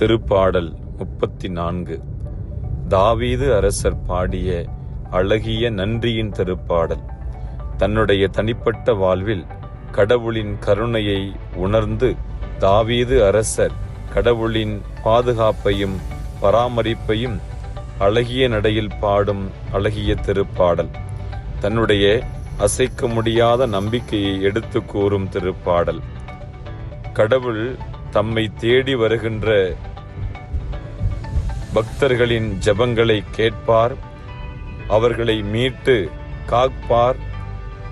திருப்பாடல் முப்பத்தி நான்கு தாவீது அரசர் பாடிய அழகிய நன்றியின் திருப்பாடல். தன்னுடைய தனிப்பட்ட வாழ்வில் கடவுளின் கருணையை உணர்ந்து தாவீது அரசர் கடவுளின் பாதுகாப்பையும் பராமரிப்பையும் அழகிய நடையில் பாடும் அழகிய திருப்பாடல். தன்னுடைய அசைக்க முடியாத நம்பிக்கையை எடுத்து கூறும் திருப்பாடல். கடவுள் தம்மை தேடி வருகின்ற பக்தர்களின் ஜபங்களை கேட்பார் அவர்களை மீட்டு காப்பார்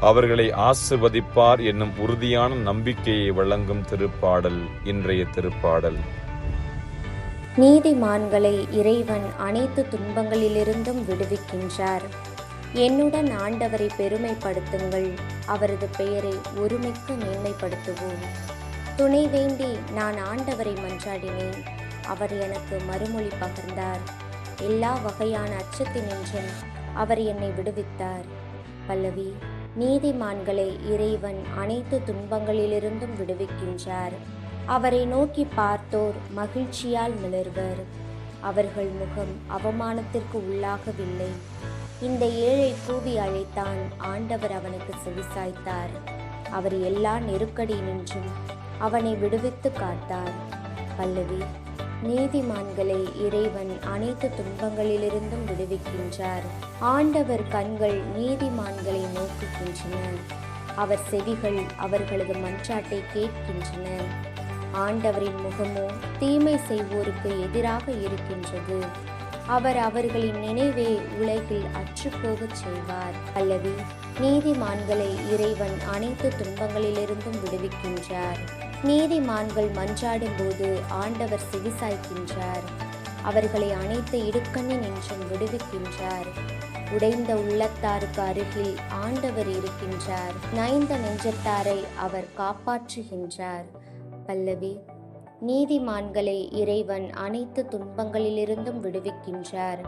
அவர்களை ஆசிர்வதிப்பார் என்னும் உறுதியான நம்பிக்கையை வழங்கும் திருப்பாடல் இன்றைய திருப்பாடல். நீதிமான்களை இறைவன் அனைத்து துன்பங்களிலிருந்தும் விடுவிக்கின்றார். என்னுடன் ஆண்டவரை பெருமைப்படுத்துங்கள். அவரது பெயரை ஒருமிக்க மேன்மைப்படுத்துவோம். துணை வேண்டி நான் ஆண்டவரை மன்றாடினேன். அவர் எனக்கு மறுமொழி பகிர்ந்தார். எல்லா வகையான அச்சத்தினின்றும் அவர் என்னை விடுவித்தார். பல்லவி நீதிமான்களை இறைவன் அனைத்து துன்பங்களிலிருந்தும் விடுவிக்கின்றார். அவரை நோக்கி பார்த்தோர் மகிழ்ச்சியால் மிளர்வர். அவர்கள் முகம் அவமானத்திற்கு உள்ளாகவில்லை. இந்த ஏழை கூவி அழைத்தான் ஆண்டவர் அவனுக்கு செவிசாய்த்தார் அவர் எல்லா நெருக்கடி நின்றும் அவனை விடுவித்து காத்தார் பல்லவி நீதிமான்களை இறைவன் அனைத்து துன்பங்களிலிருந்தும் விடுவிக்கின்றார். ஆண்டவர் கண்கள் நீதிமான்களை நோக்குகின்றன. அவர் செவிகள் அவர்களது மன்றாட்டை கேட்கின்றன. ஆண்டவரின் முகமோ தீமை செய்வோருக்கு எதிராக இருக்கின்றது. அவர் அவர்களின் நினைவே உலகில் அற்றுப்போகச் செய்வார். அல்லது நீதிமான்களை இறைவன் அனைத்து துன்பங்களிலிருந்தும் விடுவிக்கின்றார். நீதிமான்கள் மன்றாடும்போது ஆண்டவர் செவிசாய்க்கின்றார். அவர்களை அனைத்து இடுக்கண்ணி நின்றும் விடுவிக்கின்றார். உடைந்த உள்ளத்தாருக்கு அருகில் ஆண்டவர் இருக்கின்றார். நைந்த நெஞ்சத்தாரை அவர் காப்பாற்றுகின்றார். பல்லவி நீதிமான்களை இறைவன் அனைத்து துன்பங்களிலிருந்தும் விடுவிக்கின்றார்.